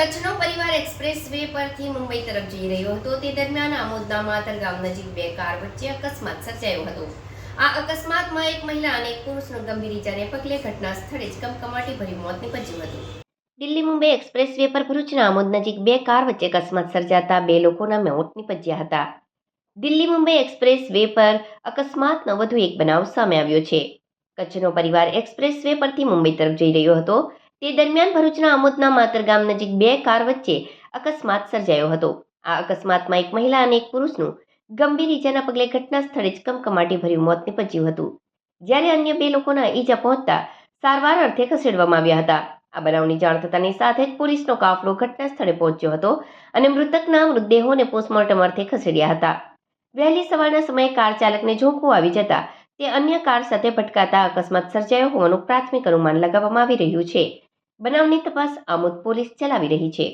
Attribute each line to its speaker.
Speaker 1: કચ્છનો પરિવાર express way પરથી મુંબઈ તરફ જઈ રહ્યો હતો. તે દરમિયાન આમોદના માતર ગામ નજીક બે કાર વચ્ચે અકસ્માત સર્જાયો હતો. આ અકસ્માતમાં એક મહિલા અને એક પુરુષનું ગંભીર ઇજાને પગલે ઘટના સ્થળે જ કમકમાટી ભર્યું મોત નીપજ્યું હતું. દિલ્હી મુંબઈ એક્સપ્રેસ વે પર ભરૂચના આમોદ નજીક બે કાર વચ્ચે અકસ્માત સર્જાતા બે લોકોના મોત નીપજ્યા હતા. દિલ્હી મુંબઈ એક્સપ્રેસ વે પર અકસ્માતનો વધુ એક બનાવ સામે આવ્યો છે. કચ્છનો પરિવાર એક્સપ્રેસ વે પરથી મુંબઈ તરફ જઈ રહ્યો હતો. તે દરમિયાન ભરૂચના આમોદના માતર ગામ નજીક બે કાર વચ્ચે અકસ્માત સર્જાયો હતો. આ અકસ્માતમાં એક મહિલા અને એક પુરુષનું ગંભીર ઈજાના પગલે ઘટના સ્થળે જ કમકમાટી ભર્યું મોત નીપજ્યું હતું. જ્યારે અન્ય બે લોકોના ઈજા પહોંચતા સારવાર અર્થે ખસેડવામાં આવ્યા હતા. આ બનાવની જાણ થતાની સાથે જ પોલીસનો કાફલો ઘટના સ્થળે પહોંચ્યો હતો અને મૃતકના મૃતદેહોને પોસ્ટમોર્ટમ અર્થે ખસેડ્યા હતા. વહેલી સવારના સમયે કાર ચાલકને ઝોંકવું આવી જતા તે અન્ય કાર સાથે ભટકાતા અકસ્માત સર્જાયો હોવાનું પ્રાથમિક અનુમાન લગાવવામાં આવી રહ્યું છે. બનાવની તપાસ આમોદ પોલીસ ચલાવી રહી છે.